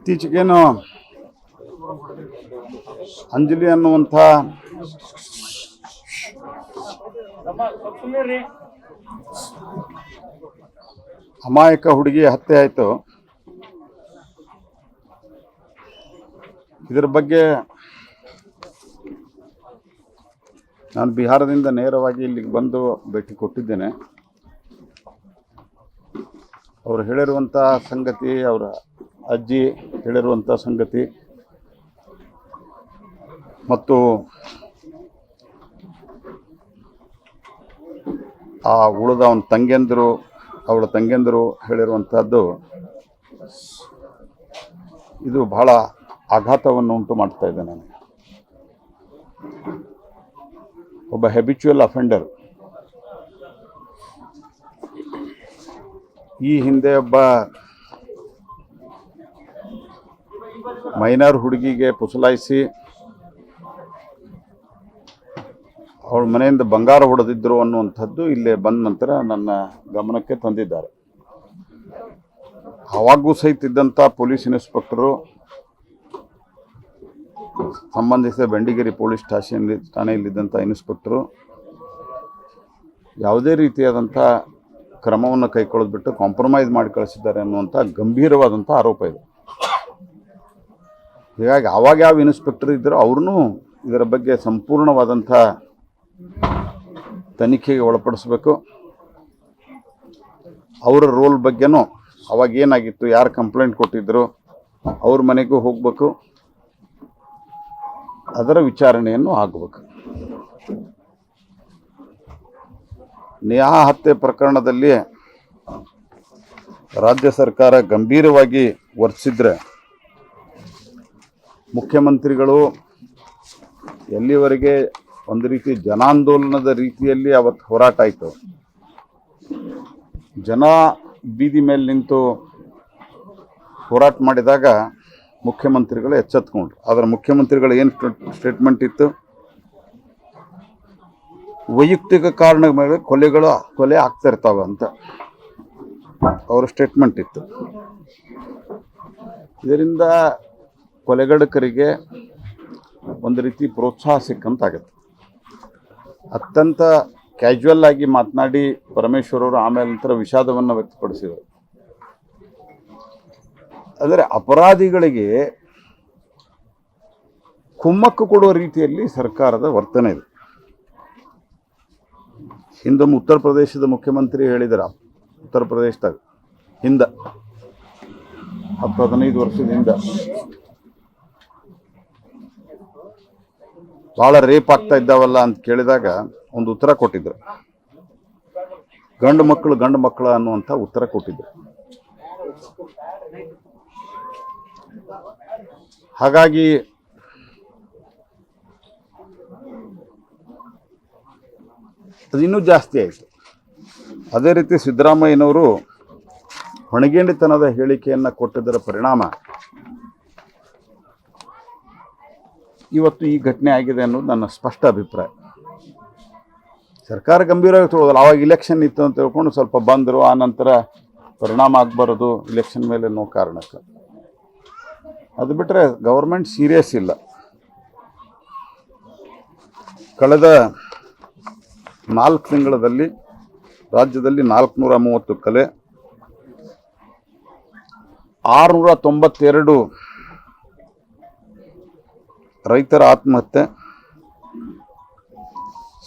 ಇತ್ತೀಚೆಗೇನು ಅಂಜಲಿ ಅನ್ನುವಂಥ ಅಮಾಯಕ ಹುಡುಗಿ ಹತ್ಯೆ ಆಯಿತು. ಇದರ ಬಗ್ಗೆ ನಾನು ಬಿಹಾರದಿಂದ ನೇರವಾಗಿ ಇಲ್ಲಿಗೆ ಬಂದು ಭೇಟಿ ಕೊಟ್ಟಿದ್ದೇನೆ. ಅವರು ಹೇಳಿರುವಂಥ ಸಂಗತಿ ಅವರ ಅಜ್ಜಿ ಹೇಳಿರುವಂಥ ಸಂಗತಿ. ಮತ್ತು ಆ ಉಳಿದ ಅವನ ತಂಗಿಯಂದರು, ಅವಳ ತಂಗಿಯಂದರು ಹೇಳಿರುವಂಥದ್ದು ಇದು ಬಹಳ ಆಘಾತವನ್ನು ಉಂಟು ಮಾಡ್ತಾ ಇದೆ ನನಗೆ. ಒಬ್ಬ ಹೆಬಿಚುವಲ್ ಅಫೆಂಡರ್ ಈ ಹಿಂದೆ ಒಬ್ಬ ಮೈನರ್ ಹುಡುಗಿಗೆ ಪುಸಲಾಯಿಸಿ ಅವಳ ಮನೆಯಿಂದ ಬಂಗಾರ ಹೊಡೆದಿದ್ದರು ಅನ್ನುವಂಥದ್ದು ಇಲ್ಲೇ ಬಂದ ನಂತರ ನನ್ನ ಗಮನಕ್ಕೆ ತಂದಿದ್ದಾರೆ. ಆವಾಗೂ ಸಹಿತ ಇದ್ದಂಥ ಪೊಲೀಸ್ ಇನ್ಸ್ಪೆಕ್ಟರು ಸಂಬಂಧಿಸಿದ ಬೆಂಡಿಗೇರಿ ಪೊಲೀಸ್ ಸ್ಟೇಷನ್ ಠಾಣೆಯಲ್ಲಿದ್ದಂಥ ಇನ್ಸ್ಪೆಕ್ಟರು ಯಾವುದೇ ರೀತಿಯಾದಂಥ ಕ್ರಮವನ್ನು ಕೈಗೊಳ್ಳೋದು ಬಿಟ್ಟು ಕಾಂಪ್ರಮೈಸ್ ಮಾಡಿ ಕಳಿಸಿದ್ದಾರೆ ಅನ್ನುವಂಥ ಗಂಭೀರವಾದಂಥ ಆರೋಪ ಇದೆ. ಹೀಗಾಗಿ ಆವಾಗ ಯಾವ ಇನ್ಸ್ಪೆಕ್ಟರ್ ಇದ್ದರೋ ಅವ್ರೂ ಇದರ ಬಗ್ಗೆ ಸಂಪೂರ್ಣವಾದಂಥ ತನಿಖೆಗೆ ಒಳಪಡಿಸ್ಬೇಕು. ಅವರ ರೋಲ್ ಬಗ್ಗೆನೂ ಅವಾಗ ಏನಾಗಿತ್ತು, ಯಾರು ಕಂಪ್ಲೇಂಟ್ ಕೊಟ್ಟಿದ್ದರು, ಅವ್ರ ಮನೆಗೂ ಹೋಗಬೇಕು. ಅದರ ವಿಚಾರಣೆಯನ್ನು ಆಗಬೇಕು. ನೇಹಾ ಹತ್ಯೆ ಪ್ರಕರಣದಲ್ಲಿ ರಾಜ್ಯ ಸರ್ಕಾರ ಗಂಭೀರವಾಗಿ ವರ್ತಿಸಿದ್ರೆ ಮುಖ್ಯಮಂತ್ರಿಗಳು ಎಲ್ಲಿವರೆಗೆ ಒಂದು ರೀತಿ ಜನಾಂದೋಲನದ ರೀತಿಯಲ್ಲಿ ಅವತ್ತು ಹೋರಾಟ ಆಯಿತು. ಜನ ಬೀದಿ ಮೇಲೆ ನಿಂತು ಹೋರಾಟ ಮಾಡಿದಾಗ ಮುಖ್ಯಮಂತ್ರಿಗಳು ಎಚ್ಚೆತ್ಕೊಂಡ್ರು. ಆದರೆ ಮುಖ್ಯಮಂತ್ರಿಗಳು ಏನು ಸ್ಟೇಟ್ಮೆಂಟ್ ಇತ್ತು? ವೈಯಕ್ತಿಕ ಕಾರಣ ಮೇಲೆ ಕೊಲೆಗಳು, ಕೊಲೆ ಆಗ್ತಾ ಇರ್ತಾವೆ ಅಂತ ಅವರ ಸ್ಟೇಟ್ಮೆಂಟ್ ಇತ್ತು. ಇದರಿಂದ ಕೊಲೆಗಡಕರಿಗೆ ಒಂದು ರೀತಿ ಪ್ರೋತ್ಸಾಹ ಸಿಕ್ಕಂತಾಗತ್ತೆ. ಅತ್ಯಂತ ಕ್ಯಾಶುವಲ್ ಆಗಿ ಮಾತನಾಡಿ ಪರಮೇಶ್ವರ್ ಅವರು ಆಮೇಲೆ ನಂತರ ವಿಷಾದವನ್ನು ವ್ಯಕ್ತಪಡಿಸಿದರು ಅಂದರೆ ಅಪರಾಧಿಗಳಿಗೆ ಕುಮ್ಮಕ್ಕು ಕೊಡುವ ರೀತಿಯಲ್ಲಿ ಸರ್ಕಾರದ ವರ್ತನೆ ಇದೆ. ಹಿಂದೊಮ್ಮೆ ಉತ್ತರ ಪ್ರದೇಶದ ಮುಖ್ಯಮಂತ್ರಿ ಹೇಳಿದಾರ, ಉತ್ತರ ಪ್ರದೇಶದಾಗ, ಹಿಂದ ಹತ್ತು ಹದಿನೈದು ವರ್ಷದ ಹಿಂದ ಭಾಳ ರೇಪ್ ಆಗ್ತಾ ಇದ್ದಾವಲ್ಲ ಅಂತ ಕೇಳಿದಾಗ ಒಂದು ಉತ್ತರ ಕೊಟ್ಟಿದ್ರು. ಗಂಡು ಮಕ್ಕಳು ಗಂಡು ಮಕ್ಕಳು ಅನ್ನುವಂಥ ಉತ್ತರ ಕೊಟ್ಟಿದ್ರು. ಹಾಗಾಗಿ ಅದು ಇನ್ನೂ ಜಾಸ್ತಿ ಆಯಿತು. ಅದೇ ರೀತಿ ಸಿದ್ದರಾಮಯ್ಯನವರು ಹೊಣಗೇಂಡಿತನದ ಹೇಳಿಕೆಯನ್ನು ಕೊಟ್ಟಿದ್ದರ ಪರಿಣಾಮ ಇವತ್ತು ಈ ಘಟನೆ ಆಗಿದೆ ಅನ್ನೋದು ನನ್ನ ಸ್ಪಷ್ಟ ಅಭಿಪ್ರಾಯ. ಸರ್ಕಾರ ಗಂಭೀರವಾಗಿ ತೊಗೊಳ್ಳೋದಲ್ಲ ಆವಾಗ ಇಲೆಕ್ಷನ್ ಇತ್ತು ಅಂತ ತಿಳ್ಕೊಂಡು ಸ್ವಲ್ಪ ಬಂದರು. ಆ ನಂತರ ಪರಿಣಾಮ ಆಗಬಾರದು. ಇಲೆಕ್ಷನ್ ಮೇಲೆ ನೋ ಕಾರಣಕ್ಕೆ. ಅದು ಬಿಟ್ಟರೆ ಗೌರ್ಮೆಂಟ್ ಸೀರಿಯಸ್ ಇಲ್ಲ. ಕಳೆದ ನಾಲ್ಕು ತಿಂಗಳಲ್ಲಿ ರಾಜ್ಯದಲ್ಲಿ ನಾಲ್ಕುನೂರ ಮೂವತ್ತು ಕಲೆ ಆರುನೂರ ತೊಂಬತ್ತೆರಡು ರೈತರ ಆತ್ಮಹತ್ಯೆ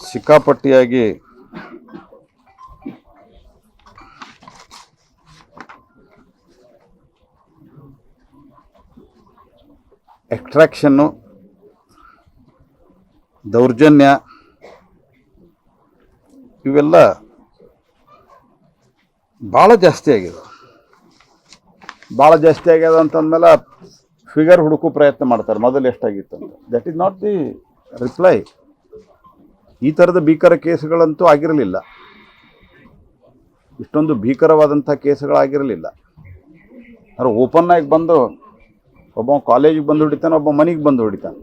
ಸಿಕ್ಕಾಪಟ್ಟಿಯಾಗಿ ಎಕ್ಸ್ಟ್ರಾಕ್ಷನ್ನು ದೌರ್ಜನ್ಯ ಇವೆಲ್ಲ ಭಾಳ ಜಾಸ್ತಿ ಆಗಿದೆ. ಭಾಳ ಜಾಸ್ತಿ ಆಗ್ಯದ ಅಂತಂದ್ಮೇಲೆ ಫಿಗರ್ ಹುಡುಕೋ ಪ್ರಯತ್ನ ಮಾಡ್ತಾರೆ. ಮೊದಲು ಎಷ್ಟಾಗಿತ್ತು ಅಂತ. That is not the reply ಈ ಥರದ ಭೀಕರ ಕೇಸ್ಗಳಂತೂ ಆಗಿರಲಿಲ್ಲ. ಇಷ್ಟೊಂದು ಭೀಕರವಾದಂಥ ಕೇಸ್ಗಳಾಗಿರಲಿಲ್ಲ. ಅವ್ರು ಓಪನ್ ಆಗಿ ಬಂದು ಒಬ್ಬ ಕಾಲೇಜಿಗೆ ಬಂದು ಹೊಡಿತಾನೆ, ಒಬ್ಬ ಮನೆಗೆ ಬಂದು ಹೊಡಿತಾನೆ.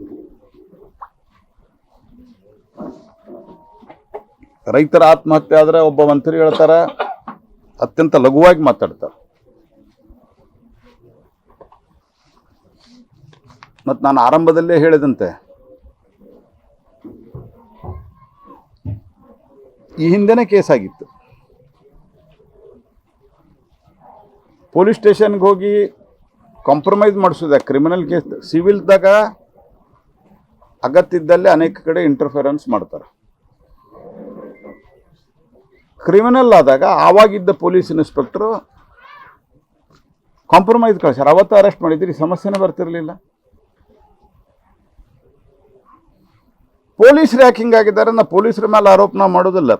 ರೈತರ ಆತ್ಮಹತ್ಯೆ ಆದರೆ ಒಬ್ಬ ಮಂತ್ರಿ ಹೇಳ್ತಾರೆ, ಅತ್ಯಂತ ಲಘುವಾಗಿ ಮಾತಾಡ್ತಾರೆ. ಮತ್ತು ನಾನು ಆರಂಭದಲ್ಲೇ ಹೇಳಿದಂತೆ. ಈ ಹಿಂದೆನೇ ಕೇಸ್ ಆಗಿತ್ತು ಪೊಲೀಸ್ ಸ್ಟೇಷನ್ಗೆ ಹೋಗಿ ಕಾಂಪ್ರಮೈಸ್ ಮಾಡಿಸೋದ, ಕ್ರಿಮಿನಲ್ ಕೇಸ್ ಸಿವಿಲ್ದಾಗ ಅಗತ್ಯ ಇದ್ದಲ್ಲಿ ಅನೇಕ ಕಡೆ ಇಂಟರ್ಫೆರೆನ್ಸ್ ಮಾಡ್ತಾರೆ. ಕ್ರಿಮಿನಲ್ ಆದಾಗ ಆವಾಗಿದ್ದ ಪೊಲೀಸ್ ಇನ್ಸ್ಪೆಕ್ಟ್ರು ಕಾಂಪ್ರಮೈಸ್ ಕಳಿಸ್ಯಾರ. ಅವತ್ತು ಅರೆಸ್ಟ್ ಮಾಡಿದ್ರಿ ಸಮಸ್ಯೆನೇ ಬರ್ತಿರ್ಲಿಲ್ಲ. ಪೊಲೀಸರು ಯಾಕೆ ಹಿಂಗಾಗಿದ್ದಾರೆ? ನಾ ಪೊಲೀಸರ ಮೇಲೆ ಆರೋಪನ ಮಾಡೋದಿಲ್ಲ.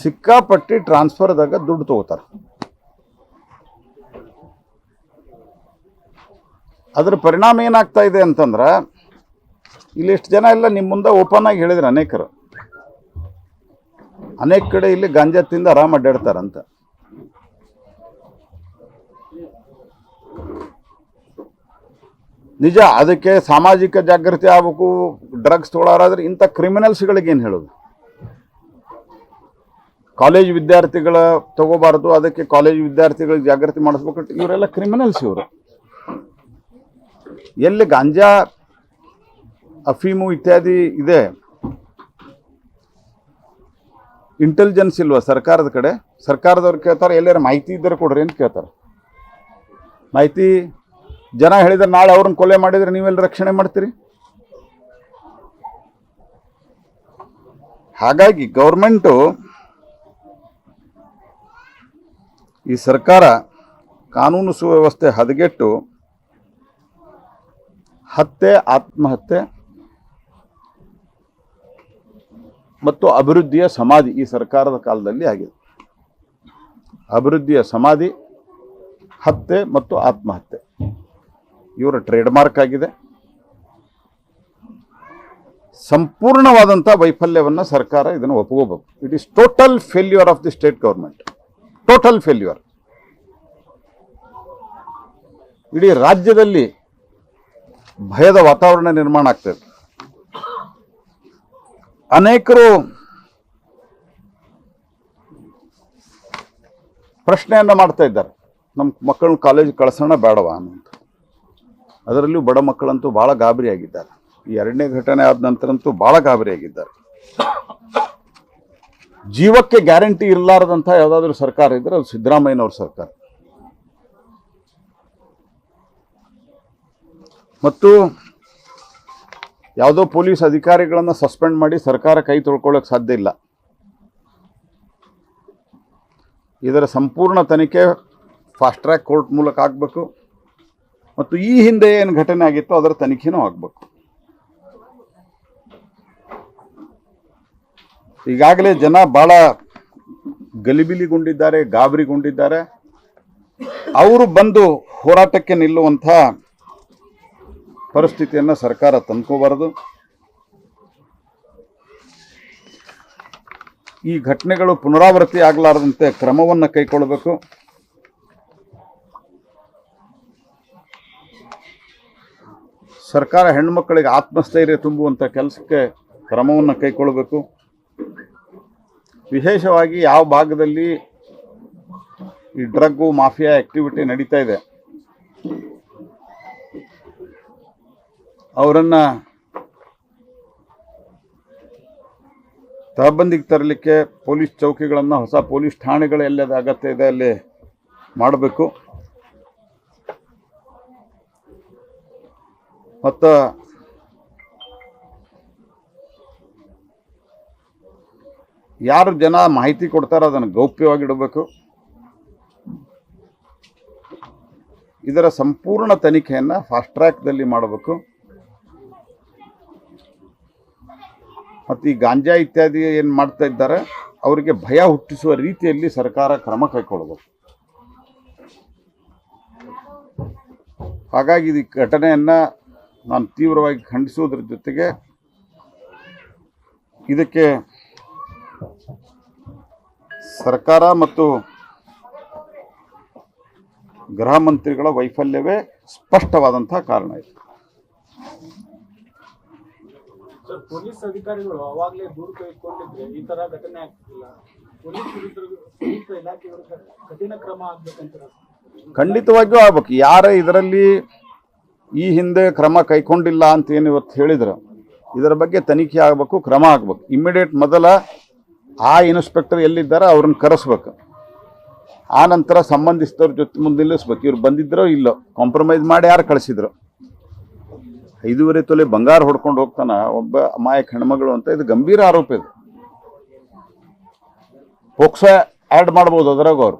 ಸಿಕ್ಕಾಪಟ್ಟಿ ಟ್ರಾನ್ಸ್ಫರ್ದಾಗ ದುಡ್ಡು ತಗೋತಾರೆ. ಅದ್ರ ಪರಿಣಾಮ ಏನಾಗ್ತಾ ಇದೆ ಅಂತಂದ್ರೆ, ಇಲ್ಲಿ ಎಷ್ಟು ಜನ ಎಲ್ಲ ನಿಮ್ಮ ಮುಂದೆ ಓಪನ್ ಆಗಿ ಹೇಳಿದ್ರು ಅನೇಕರು. ಅನೇಕ ಕಡೆ ಇಲ್ಲಿ ಗಾಂಜಾ ತಿಂದು ಆರಾಮ್ ಅಡ್ಡಾಡ್ತಾರಂತ. ನಿಜ, ಅದಕ್ಕೆ ಸಾಮಾಜಿಕ ಜಾಗೃತಿ ಆಗಬೇಕು ಡ್ರಗ್ಸ್ ತೊಗೊಳಾರಾದ್ರೆ ಇಂಥ ಕ್ರಿಮಿನಲ್ಸ್ಗಳಿಗೆ ಏನು ಹೇಳೋದು? ಕಾಲೇಜ್ ವಿದ್ಯಾರ್ಥಿಗಳ ತಗೋಬಾರ್ದು, ಅದಕ್ಕೆ ಕಾಲೇಜ್ ವಿದ್ಯಾರ್ಥಿಗಳಿಗೆ ಜಾಗೃತಿ ಮಾಡಿಸ್ಬೇಕು ಇವರೆಲ್ಲ ಕ್ರಿಮಿನಲ್ಸ್ ಇವರು. ಎಲ್ಲಿ ಗಾಂಜಾ, ಅಫೀಮು ಇತ್ಯಾದಿ ಇದೆ. ಇಂಟೆಲಿಜೆನ್ಸ್ ಇಲ್ವಾ ಸರ್ಕಾರದ ಕಡೆ? ಸರ್ಕಾರದವ್ರು ಕೇಳ್ತಾರೆ, ಎಲ್ಲಾರು ಮಾಹಿತಿ ಇದ್ದರೆ ಕೊಡ್ರಿ ಅಂತ ಕೇಳ್ತಾರೆ. ಮಾಹಿತಿ ಜನ ಹೇಳಿದ್ರೆ ನಾಳೆ ಅವ್ರನ್ನ ಕೊಲೆ ಮಾಡಿದ್ರೆ ನೀವೆಲ್ಲ ರಕ್ಷಣೆ ಮಾಡ್ತೀರಿ? ಹಾಗಾಗಿ ಗೌರ್ಮೆಂಟು ಈ ಸರ್ಕಾರ ಕಾನೂನು ಸುವ್ಯವಸ್ಥೆ ಹದಗೆಟ್ಟು ಹತ್ಯೆ, ಆತ್ಮಹತ್ಯೆ ಮತ್ತು ಅಭಿವೃದ್ಧಿಯ ಸಮಾಧಿ ಈ ಸರ್ಕಾರದ ಕಾಲದಲ್ಲಿ ಆಗಿದೆ. ಅಭಿವೃದ್ಧಿಯ ಸಮಾಧಿ, ಹತ್ಯೆ ಮತ್ತು ಆತ್ಮಹತ್ಯೆ. ಇವರ ಟ್ರೇಡ್ ಮಾರ್ಕ್ ಆಗಿದೆ. ಸಂಪೂರ್ಣವಾದಂಥ ವೈಫಲ್ಯವನ್ನು ಸರ್ಕಾರ ಇದನ್ನು ಒಪ್ಕೋಬೇಕು. It is total failure of the state government total failure ಇಡೀ ರಾಜ್ಯದಲ್ಲಿ ಭಯದ ವಾತಾವರಣ ನಿರ್ಮಾಣ ಆಗ್ತದೆ ಅನೇಕರು ಪ್ರಶ್ನೆಯನ್ನು ಮಾಡ್ತಾ ಇದ್ದಾರೆ. ನಮ್ಮ ಮಕ್ಕಳನ್ನ ಕಾಲೇಜ್ ಕಳಿಸೋಣ ಬೇಡವಾ ಅನ್ನೋಂಥ ಅದರಲ್ಲೂ ಬಡ ಮಕ್ಕಳಂತೂ ಭಾಳ ಗಾಬರಿಯಾಗಿದ್ದಾರೆ. ಈ ಎರಡನೇ ಘಟನೆ ಆದ ನಂತರಂತೂ ಭಾಳ ಗಾಬರಿಯಾಗಿದ್ದಾರೆ. ಜೀವಕ್ಕೆ ಗ್ಯಾರಂಟಿ ಇರಲಾರದಂಥ ಯಾವುದಾದ್ರೂ ಸರ್ಕಾರ ಇದ್ರೆ ಅದು ಸಿದ್ದರಾಮಯ್ಯನವ್ರ ಸರ್ಕಾರ. ಮತ್ತು ಯಾವುದೋ ಪೊಲೀಸ್ ಅಧಿಕಾರಿಗಳನ್ನು ಸಸ್ಪೆಂಡ್ ಮಾಡಿ ಸರ್ಕಾರ ಕೈ ತೊಳ್ಕೊಳ್ಳೋಕೆ ಸಾಧ್ಯ ಇಲ್ಲ. ಇದರ ಸಂಪೂರ್ಣ ತನಿಖೆ ಫಾಸ್ಟ್ ಟ್ರ್ಯಾಕ್ ಕೋರ್ಟ್ ಮೂಲಕ ಆಗಬೇಕು. ಮತ್ತು ಈ ಹಿಂದೆ ಏನು ಘಟನೆ ಆಗಿತ್ತೋ ಅದರ ತನಿಖೆನೂ ಆಗಬೇಕು. ಈಗಾಗಲೇ ಜನ ಭಾಳ ಗಲಿಬಿಲಿಗೊಂಡಿದ್ದಾರೆ, ಗಾಬರಿಗೊಂಡಿದ್ದಾರೆ. ಅವರು ಬಂದು ಹೋರಾಟಕ್ಕೆ ನಿಲ್ಲುವಂಥ ಪರಿಸ್ಥಿತಿಯನ್ನು ಸರ್ಕಾರ ತಂದ್ಕೋಬಾರದು. ಈ ಘಟನೆಗಳು ಪುನರಾವೃತ್ತಿ ಆಗಲಾರದಂತೆ ಕ್ರಮವನ್ನು ಕೈಗೊಳ್ಳಬೇಕು ಸರ್ಕಾರ ಹೆಣ್ಮಕ್ಕಳಿಗೆ ಆತ್ಮಸ್ಥೈರ್ಯ ತುಂಬುವಂಥ ಕೆಲಸಕ್ಕೆ ಕ್ರಮವನ್ನು ಕೈಗೊಳ್ಳಬೇಕು ವಿಶೇಷವಾಗಿ ಯಾವ ಭಾಗದಲ್ಲಿ ಈ ಡ್ರಗ್ಗು, ಮಾಫಿಯಾ ಆ್ಯಕ್ಟಿವಿಟಿ ನಡೀತಾ ಇದೆ, ಅವರನ್ನು ತಹಬಂದಿಗೆ ತರಲಿಕ್ಕೆ ಪೊಲೀಸ್ ಚೌಕಿಗಳನ್ನು, ಹೊಸ ಪೊಲೀಸ್ ಠಾಣೆಗಳು ಎಲ್ಲದ ಅಗತ್ಯ ಇದೆ ಅಲ್ಲಿ ಮಾಡಬೇಕು. ಮತ್ತು ಯಾರು ಜನ ಮಾಹಿತಿ ಕೊಡ್ತಾರೋ ಅದನ್ನು ಗೌಪ್ಯವಾಗಿಡಬೇಕು ಇದರ ಸಂಪೂರ್ಣ ತನಿಖೆಯನ್ನು ಫಾಸ್ಟ್ ಟ್ರ್ಯಾಕ್ದಲ್ಲಿ ಮಾಡಬೇಕು. ಮತ್ತು ಈ ಗಾಂಜಾ ಇತ್ಯಾದಿ ಏನು ಮಾಡ್ತಾ ಇದ್ದಾರೆ, ಅವರಿಗೆ ಭಯ ಹುಟ್ಟಿಸುವ ರೀತಿಯಲ್ಲಿ ಸರ್ಕಾರ ಕ್ರಮ ಕೈಗೊಳ್ಳಬೇಕು ಹಾಗಾಗಿ ಈ ಘಟನೆಯನ್ನು ನಾನು ತೀವ್ರವಾಗಿ ಖಂಡಿಸುವುದರ ಜೊತೆಗೆ ಇದಕ್ಕೆ ಸರ್ಕಾರ ಮತ್ತು ಗೃಹ ಮಂತ್ರಿಗಳ ವೈಫಲ್ಯವೇ ಸ್ಪಷ್ಟವಾದಂತಹ ಕಾರಣ ಇದೆ. ಪೊಲೀಸ್ ಅಧಿಕಾರಿಗಳು ಅವಾಗಲೇ ದೂರು ಕೈಕೊಂಡಿದ್ರೆ ಈ ತರ ಘಟನೆ ಆಗ್ತಿಲ್ಲ. ಪೊಲೀಸ್ ವಿರುದ್ಧ ಪೊಲೀಸ್ ಇಲಾಖೆ ವಿರುದ್ಧ ಕಠಿಣ ಕ್ರಮ ಆಗ್ಬೇಕಂತ ಖಂಡಿತವಾಗಿಯೂ ಆಗ್ಬೇಕು. ಯಾರ ಇದರಲ್ಲಿ ಈ ಹಿಂದೆ ಕ್ರಮ ಕೈಗೊಂಡಿಲ್ಲ ಅಂತ ಏನು ಇವತ್ತು ಹೇಳಿದ್ರು, ಇದರ ಬಗ್ಗೆ ತನಿಖೆ ಆಗಬೇಕು, ಕ್ರಮ ಆಗಬೇಕು. ಇಮ್ಮಿಡಿಯೇಟ್ ಮೊದಲ ಆ ಇನ್ಸ್ಪೆಕ್ಟರ್ ಎಲ್ಲಿದ್ದಾರೆ ಅವ್ರನ್ನ ಕರೆಸ್ಬೇಕು. ಆ ನಂತರ ಸಂಬಂಧಿಸಿದವ್ರ ಜೊತೆ ಮುಂದೆ ನಿಲ್ಲಿಸ್ಬೇಕು. ಇವ್ರು ಬಂದಿದ್ದರೋ ಇಲ್ಲೋ ಕಾಂಪ್ರಮೈಸ್ ಮಾಡಿ ಯಾರು ಕಳಿಸಿದ್ರು? ಐದೂವರೆ ತೊಲೆ ಬಂಗಾರ ಹೊಡ್ಕೊಂಡು ಹೋಗ್ತಾನ ಒಬ್ಬ ಅಮಾಯಕ ಹೆಣ್ಮಗಳು ಅಂತ, ಇದು ಗಂಭೀರ ಆರೋಪ ಇದು. ಪೋಕ್ಸೋ ಆ್ಯಡ್ ಮಾಡ್ಬೋದು ಅದ್ರಾಗ ಅವರು.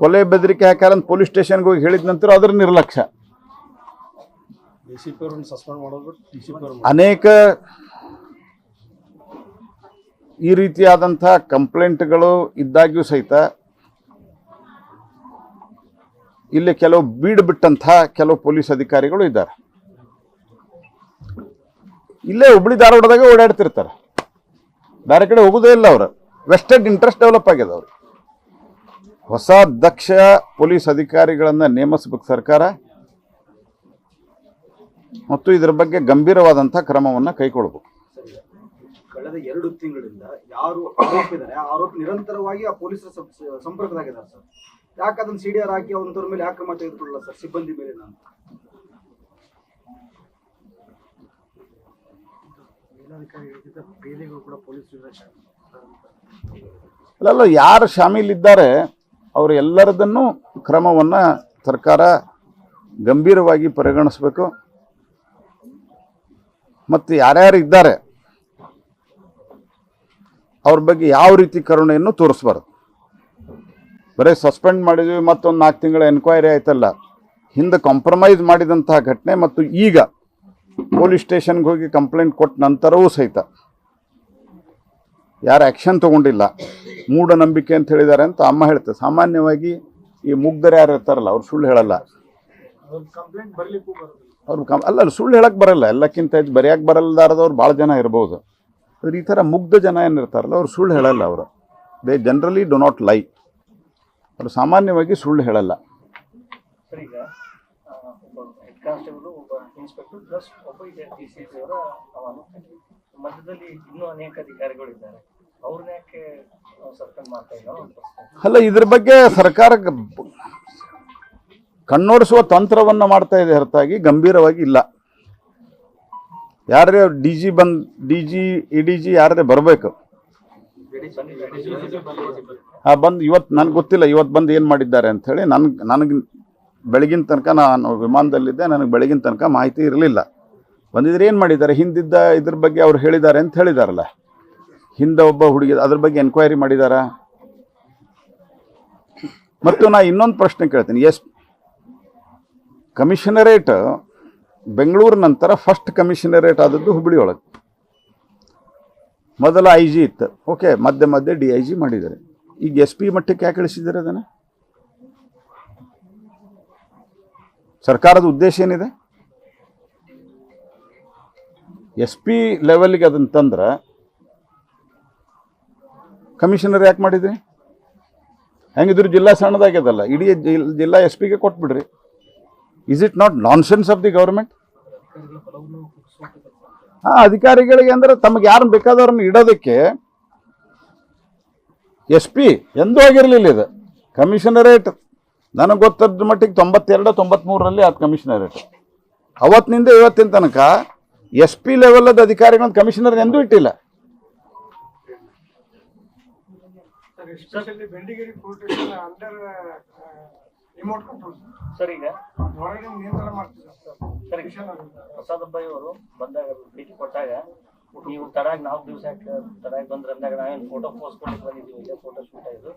ಕೊಲೆ ಬೆದರಿಕೆ ಹಾಕಾರ ಅಂತ ಪೊಲೀಸ್ ಸ್ಟೇಷನ್ಗೆ ಹೋಗಿ ಹೇಳಿದ ನಂತರ ಅದ್ರ ನಿರ್ಲಕ್ಷ್ಯ. ಅನೇಕ ಈ ರೀತಿಯಾದಂಥ ಕಂಪ್ಲೇಂಟ್ಗಳು ಇದ್ದಾಗ್ಯೂ ಸಹಿತ ಇಲ್ಲಿ ಕೆಲವು ಬೀಡ್ ಬಿಟ್ಟಂಥ ಕೆಲವು ಪೊಲೀಸ್ ಅಧಿಕಾರಿಗಳು ಇದ್ದಾರೆ. ಇಲ್ಲೇ ಹುಬ್ಳಿ ಧಾರವಾಡದಾಗ ಓಡಾಡ್ತಿರ್ತಾರೆ. ಬೇರೆ ಕಡೆ ಹೋಗೋದೇ ಇಲ್ಲ ಅವರು. ವೆಸ್ಟೆಡ್ ಇಂಟ್ರೆಸ್ಟ್ ಡೆವಲಪ್ ಅವ್ರು ಹೊಸ ದಕ್ಷ ಪೊಲೀಸ್ ಅಧಿಕಾರಿಗಳನ್ನು ನೇಮಿಸ್ಬೇಕು ಸರ್ಕಾರ. ಮತ್ತು ಇದರ ಬಗ್ಗೆ ಗಂಭೀರವಾದಂಥ ಕ್ರಮವನ್ನು ಕೈಗೊಳ್ಳಬೇಕು ಕಳೆದ ಎರಡು ತಿಂಗಳಿಂದ ಯಾರು ಆರೋಪಿದ್ದಾರೆ ಆರೋಪಿ ನಿರಂತರವಾಗಿ ಆ ಪೊಲೀಸರ ಸಂ- ಸಂಪರ್ಕದಾಗಿದ್ದಾರೆ ಸರ್. ಯಾಕೆ ಅದನ್ನ ಆರ್ ಹಾಕಿ ಅವನ ಮೇಲೆ ಯಾಕೆ ಕ್ರಮ ತೆಗೆದುಕೊಳ್ಳಲ್ಲ ಸರ್ ಸಿಬ್ಬಂದಿ ಮೇಲೆ ನಾನು? ಬೇಲಿಗಳು ಕೂಡ ಪೊಲೀಸ್ ಅಲ್ಲಲ್ಲ ಯಾರು ಶಾಮೀಲಿದ್ದಾರೆ ಅವರು ಎಲ್ಲರದನ್ನು ಕ್ರಮವನ್ನು ಸರ್ಕಾರ ಗಂಭೀರವಾಗಿ ಪರಿಗಣಿಸಬೇಕು. ಮತ್ತು ಯಾರ್ಯಾರು ಇದ್ದಾರೆ, ಅವ್ರ ಬಗ್ಗೆ ಯಾವ ರೀತಿ ಕರುಣೆಯನ್ನು ತೋರಿಸ್ಬಾರ್ದು. ಬರೀ ಸಸ್ಪೆಂಡ್ ಮಾಡಿದ್ವಿ, ಮತ್ತೊಂದು ನಾಲ್ಕು ತಿಂಗಳ ಎನ್ಕ್ವೈರಿ ಆಯ್ತಲ್ಲ. ಹಿಂದೆ ಕಾಂಪ್ರಮೈಸ್ ಮಾಡಿದಂತಹ ಘಟನೆ ಮತ್ತು ಈಗ ಪೊಲೀಸ್ ಸ್ಟೇಷನ್ಗೆ ಹೋಗಿ ಕಂಪ್ಲೇಂಟ್ ಕೊಟ್ಟ ನಂತರವೂ ಸಹಿತ. ಯಾರು ಆ್ಯಕ್ಷನ್ ತಗೊಂಡಿಲ್ಲ. ಮೂಢನಂಬಿಕೆ ಅಂತ ಹೇಳಿದ್ದಾರೆ ಅಂತ ಅಮ್ಮ ಹೇಳ್ತಾರೆ. ಸಾಮಾನ್ಯವಾಗಿ ಈ ಮುಗ್ಧರು ಯಾರು ಇರ್ತಾರಲ್ಲ ಅವ್ರು ಸುಳ್ಳು ಹೇಳಲ್ಲ. ಅವ್ರು ಕಂ ಅಲ್ಲ ಅಲ್ಲ, ಸುಳ್ಳು ಹೇಳಕ್ಕೆ ಬರಲ್ಲ. ಎಲ್ಲಕ್ಕಿಂತ ಹೆಚ್ಚು ಬರೆಯಕ್ಕೆ ಬರಲ್ದಾರದವ್ರು ಭಾಳ ಜನ ಇರ್ಬೋದು. ಆದ್ರೆ ಈ ಥರ ಮುಗ್ಧ ಜನ ಏನಿರ್ತಾರಲ್ಲ ಅವ್ರು ಸುಳ್ಳು ಹೇಳಲ್ಲ ಅವರು. ದೇ ಜನರಲಿ ಡೋ ನಾಟ್ ಲೈ ಅವರು ಸಾಮಾನ್ಯವಾಗಿ ಸುಳ್ಳು ಹೇಳಲ್ಲ. ಮಧ್ಯದಲ್ಲಿ ಇನ್ನೂ ಅನೇಕ ಅಧಿಕಾರಿಗಳು ಇದ್ದಾರೆ ಅವ್ರನ್ನ ಯಾಕೆ ಅಲ್ಲ, ಇದ್ರ ಬಗ್ಗೆ ಸರ್ಕಾರ ಕಣ್ಣೋಡಿಸುವ ತಂತ್ರವನ್ನು ಮಾಡ್ತಾ ಇದೆ ಹೊರತಾಗಿ, ಗಂಭೀರವಾಗಿ ಇಲ್ಲ. ಯಾರೇ ಡಿ ಜಿ ಬಂದ್, D G, E D G ಯಾರೇ ಬರಬೇಕು? ಆ, ಬಂದು ಇವತ್ತು ನನಗೆ ಗೊತ್ತಿಲ್ಲ ಇವತ್ತು ಬಂದು ಏನು ಮಾಡಿದ್ದಾರೆ ಅಂಥೇಳಿ ನನಗೆ ನನಗೆ ಬೆಳಗಿನ ತನಕ ನಾನು ವಿಮಾನದಲ್ಲಿದ್ದೆ, ನನಗೆ ಬೆಳಗಿನ ತನಕ ಮಾಹಿತಿ ಇರಲಿಲ್ಲ. ಬಂದಿದ್ರೆ ಏನು ಮಾಡಿದ್ದಾರೆ? ಹಿಂದಿದ್ದ ಇದ್ರ ಬಗ್ಗೆ ಅವ್ರು ಹೇಳಿದ್ದಾರೆ ಅಂತ ಹೇಳಿದಾರಲ್ಲ. ಹಿಂದೆ ಒಬ್ಬ ಹುಡುಗಿ ಅದ್ರ ಬಗ್ಗೆ ಎನ್ಕ್ವೈರಿ ಮಾಡಿದಾರಾ? ಮತ್ತು ನಾ ಇನ್ನೊಂದು ಪ್ರಶ್ನೆ ಕೇಳ್ತೀನಿ. ಎಸ್, ಕಮಿಷನರೇಟ್ ಬೆಂಗಳೂರು ನಂತರ ಫಸ್ಟ್ ಕಮಿಷನರೇಟ್ ಆದದ್ದು ಹುಬ್ಬಳ್ಳಿ ಒಳಗೆ. ಮೊದಲ ಐ ಜಿ ಇತ್ತು. ಓಕೆ ಮಧ್ಯೆ ಮಧ್ಯೆ ಡಿ ಐ ಜಿ ಮಾಡಿದ್ದಾರೆ. ಈಗ ಎಸ್ ಪಿ ಮಟ್ಟಕ್ಕೆ ಯಾಕೆ ಇಳಿಸಿದ್ದಾರೆ ಅದನ್ನು? ಸರ್ಕಾರದ ಉದ್ದೇಶ ಏನಿದೆ? ಎಸ್ ಪಿ ಲೆವೆಲ್ಗೆ ಅದನ್ನು ತಂದ್ರೆ ಕಮಿಷನರ್ ಯಾಕೆ ಮಾಡಿದ್ರಿ? ಹೆಂಗಿದ್ರು ಜಿಲ್ಲಾ ಸಣ್ಣದಾಗ್ಯದಲ್ಲ, ಇಡೀ ಜಿಲ್- ಜಿಲ್ಲಾ ಎಸ್ ಪಿಗೆ ಕೊಟ್ಬಿಡ್ರಿ. Is it not nonsense of the government ಹಾ ಅಧಿಕಾರಿಗಳಿಗೆ ಅಂದ್ರೆ ತಮಗೆ ಯಾರು ಬೇಕಾದವ್ರನ್ನ ಇಡೋದಕ್ಕೆ ಎಸ್ ಪಿ ಎಂದೂ ಆಗಿರಲಿಲ್ಲ ಇದು. ಕಮಿಷನರೇಟ್ ನನಗೆ ಗೊತ್ತದ ಮಟ್ಟಿಗೆ ತೊಂಬತ್ತೆರಡು, ತೊಂಬತ್ಮೂರರಲ್ಲಿ ಅದು ಕಮಿಷನರೇಟ್ ಅವತ್ತಿನಿಂದ ಇವತ್ತಿನ ತನಕ ಎಸ್ ಪಿ ಲೆವೆಲದ ಅಧಿಕಾರಿಗಳನ್ನ ಕಮಿಷನರ್ ಎಂದೂ ಇಟ್ಟಿಲ್ಲ. Especially Bendigeri station under remote control sir ಈಗ? ಹೊರಗೆ ನಿಯಂತ್ರಣ ಮಾಡ್ತಿದ್ದಾರೆ ಸರ್. ಪ್ರಸಾದ್ ಅಬ್ಬಾಯಿ ಅವರು ಬಂದಾಗ ಭೇಟಿ ಕೊಟ್ಟಾಗ ನೀವು ತರಾಗಿ ನಾಲ್ಕು ದಿವಸ ತರಾಗಿ ತಡಾಗಿ ಬಂದ್ರೆ ಅಂದಾಗ ನಾವೇನು ಫೋಟೋ ಪೋಸ್ಟ್ ಕೊಡ್ಲಿಕ್ಕೆ ಬಂದಿದ್ದೀವಿ ಇಲ್ಲೇ ಫೋಟೋ ಶೂಟ್ ಆಯ್ತು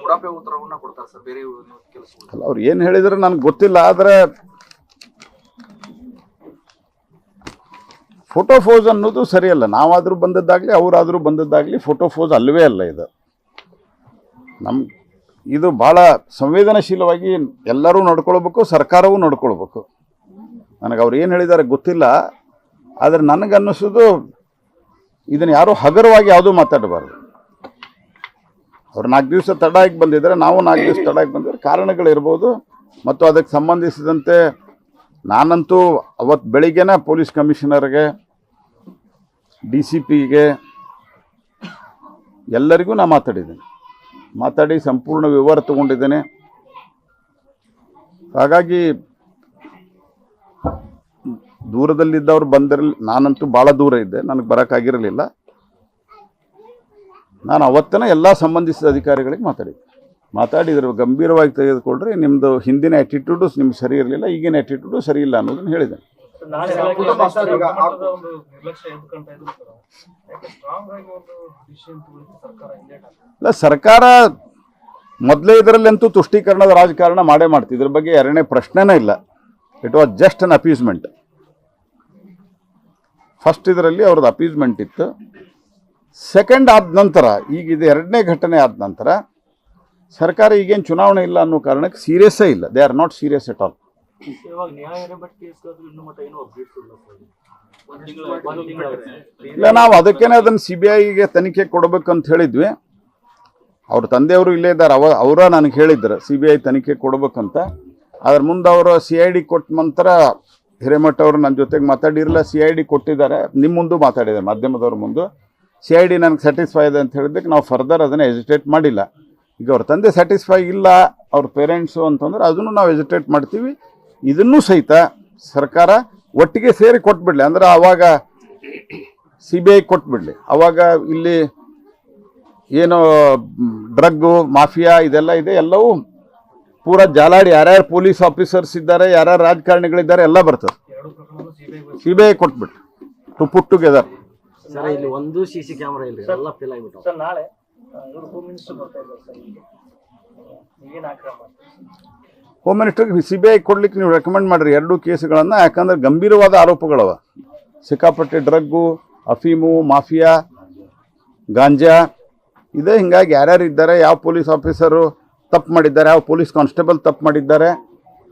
ಉಡಾಪೆ ಉತ್ತರವನ್ನ ಕೊಡ್ತಾರೆ ಸರ್ ಬೇರೆ ಕೆಲಸ ಅಲ್ಲ ಅವ್ರು ಏನು ಹೇಳಿದ್ರು ನನಗೆ ಗೊತ್ತಿಲ್ಲ ಆದರೆ ಫೋಟೋ ಫೋಸ್ ಅನ್ನೋದು ಸರಿಯಲ್ಲ. ನಾವಾದರೂ ಬಂದದ್ದಾಗಲಿ, ಅವರಾದರೂ ಬಂದದ್ದಾಗಲಿ ಫೋಟೋ ಫೋಸ್ ಅಲ್ಲವೇ ಅಲ್ಲ ಇದು. ನಮ್ಮ ಇದು ಭಾಳ ಸಂವೇದನಾಶೀಲವಾಗಿ ಎಲ್ಲರೂ ನಡ್ಕೊಳ್ಬೇಕು, ಸರ್ಕಾರವೂ ನೋಡ್ಕೊಳ್ಬೇಕು. ನನಗೆ ಅವ್ರು ಏನು ಹೇಳಿದ್ದಾರೆ ಗೊತ್ತಿಲ್ಲ. ಆದರೆ ನನಗನ್ನಿಸೋದು ಇದನ್ನು ಯಾರೂ ಹಗರವಾಗಿ ಯಾವುದೂ ಮಾತಾಡಬಾರ್ದು. ಅವ್ರು ನಾಲ್ಕು ದಿವಸ ತಡಾಗಿ ಬಂದಿದ್ದಾರೆ ನಾವು ನಾಲ್ಕು ದಿವಸ ತಡಾಗಿ ಬಂದಿದ್ದಾರೆ ಕಾರಣಗಳಿರ್ಬೋದು. ಮತ್ತು ಅದಕ್ಕೆ ಸಂಬಂಧಿಸಿದಂತೆ ನಾನಂತೂ ಅವತ್ತು ಬೆಳಿಗ್ಗೆನೇ ಪೊಲೀಸ್ ಕಮಿಷನರ್ಗೆ, ಡಿ ಸಿ ಪಿಗೆ ಎಲ್ಲರಿಗೂ ನಾನು ಮಾತಾಡಿದ್ದೀನಿ. ಮಾತಾಡಿ ಸಂಪೂರ್ಣ ವಿವರ ತಗೊಂಡಿದ್ದೇನೆ. ಹಾಗಾಗಿ ದೂರದಲ್ಲಿದ್ದವ್ರು ಬಂದಿರಲಿ, ನಾನಂತೂ ಭಾಳ ದೂರ ಇದ್ದೆ, ನನಗೆ ಬರೋಕ್ಕಾಗಿರಲಿಲ್ಲ ನಾನು ಅವತ್ತನ ಎಲ್ಲ ಸಂಬಂಧಿಸಿದ ಅಧಿಕಾರಿಗಳಿಗೆ ಮಾತಾಡಿದ್ದೆ. ಮಾತಾಡಿದ್ರು ಗಂಭೀರವಾಗಿ ತೆಗೆದುಕೊಂಡ್ರೆ ನಿಮ್ಮದು ಹಿಂದಿನ ಆ್ಯಟಿಟ್ಯೂಡು ನಿಮ್ಗೆ ಸರಿ ಇರಲಿಲ್ಲ ಈಗಿನ ಆ್ಯಟಿಟ್ಯೂಡು ಸರಿ ಇಲ್ಲ ಅನ್ನೋದನ್ನು ಹೇಳಿದೆ ಇಲ್ಲ ಸರ್ಕಾರ ಮೊದಲೇ ಇದರಲ್ಲಂತೂ ತುಷ್ಟೀಕರಣದ ರಾಜಕಾರಣ ಮಾಡೇ ಮಾಡ್ತಿ ಇದ್ರ ಬಗ್ಗೆ ಎರಡನೇ ಪ್ರಶ್ನೆನೇ ಇಲ್ಲ. It was just an appeasement first ಇದರಲ್ಲಿ ಅವ್ರದ್ದು ಅಪೀಸ್ಮೆಂಟ್ ಇತ್ತು. ಸೆಕೆಂಡ್ ಆದ ನಂತರ ಈಗ ಇದು ಎರಡನೇ ಘಟನೆ ಆದ ನಂತರ ಸರ್ಕಾರ ಈಗೇನು ಚುನಾವಣೆ ಇಲ್ಲ ಅನ್ನೋ ಕಾರಣಕ್ಕೆ ಸೀರಿಯಸ್ಸೇ ಇಲ್ಲ. They are not serious at all ಇಲ್ಲ ನಾವು ಅದಕ್ಕೇನೆ ಅದನ್ನು ಸಿ ಬಿ ಐಗೆ ತನಿಖೆ ಕೊಡಬೇಕಂತ ಹೇಳಿದ್ವಿ. ಅವ್ರ ತಂದೆಯವರು ಇಲ್ಲೇ ಇದ್ದಾರೆ. ಅವ ಅವರ ನನಗೆ ಹೇಳಿದ್ರು ಸಿ ಬಿ ಐ ತನಿಖೆ ಕೊಡ್ಬೇಕಂತ. ಅದ್ರ ಮುಂದೆ ಅವರು ಸಿ ಐ ಡಿ ಕೊಟ್ಟ ನಂತರ ಹಿರೇಮಠ ಅವರು ನನ್ನ ಜೊತೆಗೆ ಮಾತಾಡಿರಲ್ಲ ಸಿ ಐ ಡಿ ಕೊಟ್ಟಿದ್ದಾರೆ. ನಿಮ್ಮ ಮುಂದೆ ಮಾತಾಡಿದ್ದಾರೆ ಮಾಧ್ಯಮದವ್ರ ಮುಂದೆ. ಸಿ ಐ ಡಿ ನನಗೆ ಸ್ಯಾಟಿಸ್ಫೈ ಇದೆ ಅಂತ ಹೇಳಿದ್ದಕ್ಕೆ ನಾವು ಫರ್ದರ್ ಅದನ್ನು ಎಜಿಟೇಟ್ ಮಾಡಿಲ್ಲ. ಈಗ ಅವ್ರ ತಂದೆ ಸ್ಯಾಟಿಸ್ಫೈ ಇಲ್ಲ ಅವ್ರ ಪೇರೆಂಟ್ಸು ಅಂತಂದ್ರೆ ಅದನ್ನು ನಾವು ಎಜಿಟೇಟ್ ಮಾಡ್ತೀವಿ. ಇದನ್ನು ಸಹಿತ ಸರ್ಕಾರ ಒಟ್ಟಿಗೆ ಸೇರಿ ಕೊಟ್ಬಿಡ್ಲಿ. ಅಂದ್ರೆ ಅವಾಗ ಸಿ ಬಿ ಐ ಕೊಟ್ಬಿಡ್ಲಿ. ಅವಾಗ ಇಲ್ಲಿ ಏನು ಡ್ರಗ್ಗು ಮಾಫಿಯಾ ಇದೆಲ್ಲ ಇದೆ. ಎಲ್ಲವೂ ಪೂರ ಜಾಲಾಡಿ ಯಾರ್ಯಾರು ಪೊಲೀಸ್ ಆಫೀಸರ್ಸ್ ಇದ್ದಾರೆ ಯಾರ್ಯಾರು ರಾಜಕಾರಣಿಗಳಿದ್ದಾರೆ ಎಲ್ಲ ಬರ್ತದೆ. ಸಿಬಿಐ ಸಿ ಬಿ ಐ ಕೊಟ್ಬಿಟ್ರಿ ಟು ಪುಟ್ ಟುಗೆದರ್ ಸರ್ ಇಲ್ಲಿ ಒಂದು ಸಿ ಸಿ ಕ್ಯಾಮ್ರಾ ಇಲ್ಲ ಎಲ್ಲ ಫೇಲ್ ಆಗಿಬಿಟ್ಟು ಸರ್ ನಾಳೆ home minister C B I ಕೊಡ್ಲಿಕ್ಕೆ ನೀವು ರೆಕಮೆಂಡ್ ಮಾಡಿರಿ, ಎರಡೂ ಕೇಸ್ಗಳನ್ನು, ಯಾಕಂದ್ರೆ ಗಂಭೀರವಾದ ಆರೋಪಗಳವ. ಸಿಕ್ಕಾಪಟ್ಟೆ ಡ್ರಗ್ಗು, ಅಫೀಮು, ಮಾಫಿಯಾ, ಗಾಂಜಾ, ಇದೆ ಹಿಂಗಾಗಿ ಯಾರ್ಯಾರು ಇದ್ದಾರೆ, ಯಾವ ಪೊಲೀಸ್ ಆಫೀಸರು ತಪ್ಪು ಮಾಡಿದ್ದಾರೆ, ಯಾವ ಪೊಲೀಸ್ ಕಾನ್ಸ್ಟೇಬಲ್ ತಪ್ಪು ಮಾಡಿದ್ದಾರೆ,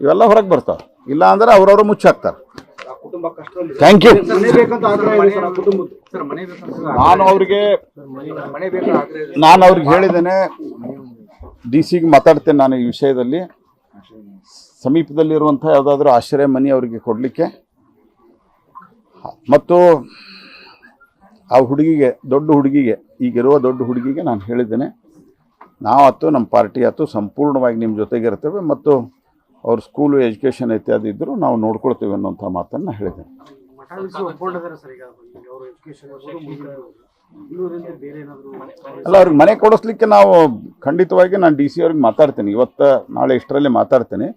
ಇವೆಲ್ಲ ಹೊರಗೆ ಬರ್ತಾವೆ. ಇಲ್ಲ ಅಂದ್ರೆ ಅವರವರು ಮುಚ್ಚಾಕ್ತಾರೆ. ಥ್ಯಾಂಕ್ ಯು ಮನೆ ಬೇಕಂತ ಆಗ್ರಹ ಇದೆ ಸರ್ ಆ ಸರ್ ಮನೆ ನಾನು ಅವ್ರಿಗೆ. ನಾನು ಅವ್ರಿಗೆ ಹೇಳಿದ್ದೇನೆ ಡಿ ಸಿಗೆ ಮಾತಾಡ್ತೇನೆ ನಾನು ಈ ವಿಷಯದಲ್ಲಿ. ಸಮೀಪದಲ್ಲಿರುವಂಥ ಯಾವುದಾದ್ರೂ ಆಶ್ರಯ ಮನೆ ಅವರಿಗೆ ಕೊಡಲಿಕ್ಕೆ. ಮತ್ತು ಆ ಹುಡುಗಿಗೆ ದೊಡ್ಡ ಹುಡುಗಿಗೆ ಈಗಿರುವ ದೊಡ್ಡ ಹುಡುಗಿಗೆ ನಾನು ಹೇಳಿದ್ದೇನೆ. ನಾವು ಆಯ್ತು ನಮ್ಮ ಪಾರ್ಟಿ ಆಯ್ತು ಸಂಪೂರ್ಣವಾಗಿ ನಿಮ್ಮ ಜೊತೆಗಿರ್ತೇವೆ ಮತ್ತು ಅವ್ರ ಸ್ಕೂಲು ಎಜುಕೇಷನ್ ಇತ್ಯಾದಿ ಇದ್ದರೂ ನಾವು ನೋಡ್ಕೊಳ್ತೇವೆ ಅನ್ನೋಂಥ ಮಾತನ್ನು ಹೇಳಿದೆ ಅಲ್ಲ ಅವ್ರಿಗೆ ಮನೆ ಕೊಡಿಸ್ಲಿಕ್ಕೆ ನಾವು ಖಂಡಿತವಾಗಿ ನಾನು ಡಿ ಸಿ ಅವ್ರಿಗೆ ಮಾತಾಡ್ತೀನಿ. ಇವತ್ತು ನಾಳೆ ಇಷ್ಟರಲ್ಲಿ ಮಾತಾಡ್ತೀನಿ.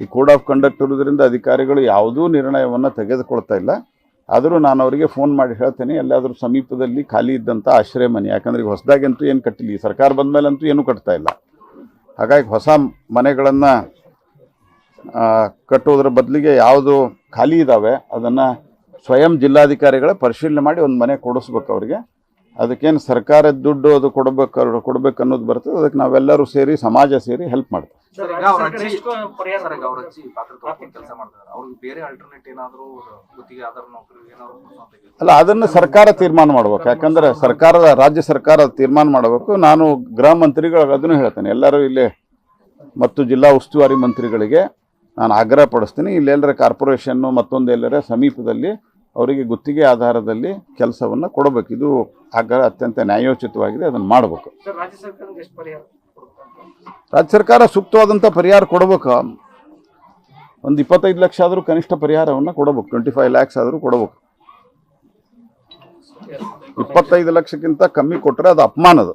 ಈ ಕೋಡ್ ಆಫ್ ಕಂಡಕ್ಟ್ ಇರೋದ್ರಿಂದ ಅಧಿಕಾರಿಗಳು ಯಾವುದೂ ನಿರ್ಣಯವನ್ನು ತೆಗೆದುಕೊಳ್ತಾ ಇಲ್ಲ. ಆದರೂ ನಾನು ಅವರಿಗೆ ಫೋನ್ ಮಾಡಿ ಹೇಳ್ತೇನೆ. ಎಲ್ಲಾದರೂ ಸಮೀಪದಲ್ಲಿ ಖಾಲಿ ಇದ್ದಂಥ ಆಶ್ರಯ ಮನೆ ಯಾಕಂದ್ರೆ ಈಗ ಹೊಸದಾಗಂತೂ ಏನು ಕಟ್ಟಿಲ್ಲ. ಈ ಸರ್ಕಾರ ಬಂದ ಮೇಲಂತೂ ಏನೂ ಕಟ್ತಾ ಇಲ್ಲ. ಹಾಗಾಗಿ ಹೊಸ ಮನೆಗಳನ್ನು ಕಟ್ಟೋದ್ರ ಬದಲಿಗೆ ಯಾವುದು ಖಾಲಿ ಇದ್ದಾವೆ ಅದನ್ನು ಸ್ವಯಂ ಜಿಲ್ಲಾಧಿಕಾರಿಗಳೇ ಪರಿಶೀಲನೆ ಮಾಡಿ ಒಂದು ಮನೆ ಕೊಡಿಸ್ಬೇಕು ಅವರಿಗೆ. ಅದಕ್ಕೇನು ಸರ್ಕಾರದ ದುಡ್ಡು ಅದು ಕೊಡಬೇಕು ಕೊಡಬೇಕು ಅನ್ನೋದು ಬರ್ತದೆ. ಅದಕ್ಕೆ ನಾವೆಲ್ಲರೂ ಸೇರಿ ಸಮಾಜ ಸೇರಿ ಹೆಲ್ಪ್ ಮಾಡ್ತೀವಿ. ಅಲ್ಲ ಅದನ್ನು ಸರ್ಕಾರ ತೀರ್ಮಾನ ಮಾಡ್ಬೇಕು. ಯಾಕಂದ್ರೆ ಸರ್ಕಾರದ ರಾಜ್ಯ ಸರ್ಕಾರ ತೀರ್ಮಾನ ಮಾಡಬೇಕು. ನಾನು ಗೃಹ ಮಂತ್ರಿಗಳಿಗೆ ಅದನ್ನು ಹೇಳ್ತೇನೆ. ಎಲ್ಲರೂ ಇಲ್ಲಿ ಮತ್ತು ಜಿಲ್ಲಾ ಉಸ್ತುವಾರಿ ಮಂತ್ರಿಗಳಿಗೆ ನಾನು ಆಗ್ರಹ ಪಡಿಸ್ತೀನಿ. ಇಲ್ಲೆಲ್ಲರ ಕಾರ್ಪೊರೇಷನ್ನು ಮತ್ತೊಂದು ಎಲ್ಲರ ಸಮೀಪದಲ್ಲಿ ಅವರಿಗೆ ಗುತ್ತಿಗೆ ಆಧಾರದಲ್ಲಿ ಕೆಲಸವನ್ನು ಕೊಡಬೇಕು. ಇದು ಆಗ್ರಹ ಅತ್ಯಂತ ನ್ಯಾಯೋಚಿತವಾಗಿದೆ. ಅದನ್ನು ಮಾಡಬೇಕು. ರಾಜ್ಯ ಸರ್ಕಾರ ಸೂಕ್ತವಾದಂಥ ಪರಿಹಾರ ಕೊಡಬೇಕು. ಒಂದು ಇಪ್ಪತ್ತೈದು ಲಕ್ಷ ಆದರೂ ಕನಿಷ್ಠ ಪರಿಹಾರವನ್ನು ಕೊಡಬೇಕು. ಟ್ವೆಂಟಿ ಫೈವ್ ಲ್ಯಾಕ್ಸ್ ಆದರೂ ಕೊಡಬೇಕು. ಇಪ್ಪತ್ತೈದು ಲಕ್ಷಕ್ಕಿಂತ ಕಮ್ಮಿ ಕೊಟ್ಟರೆ ಅದು ಅಪಮಾನದು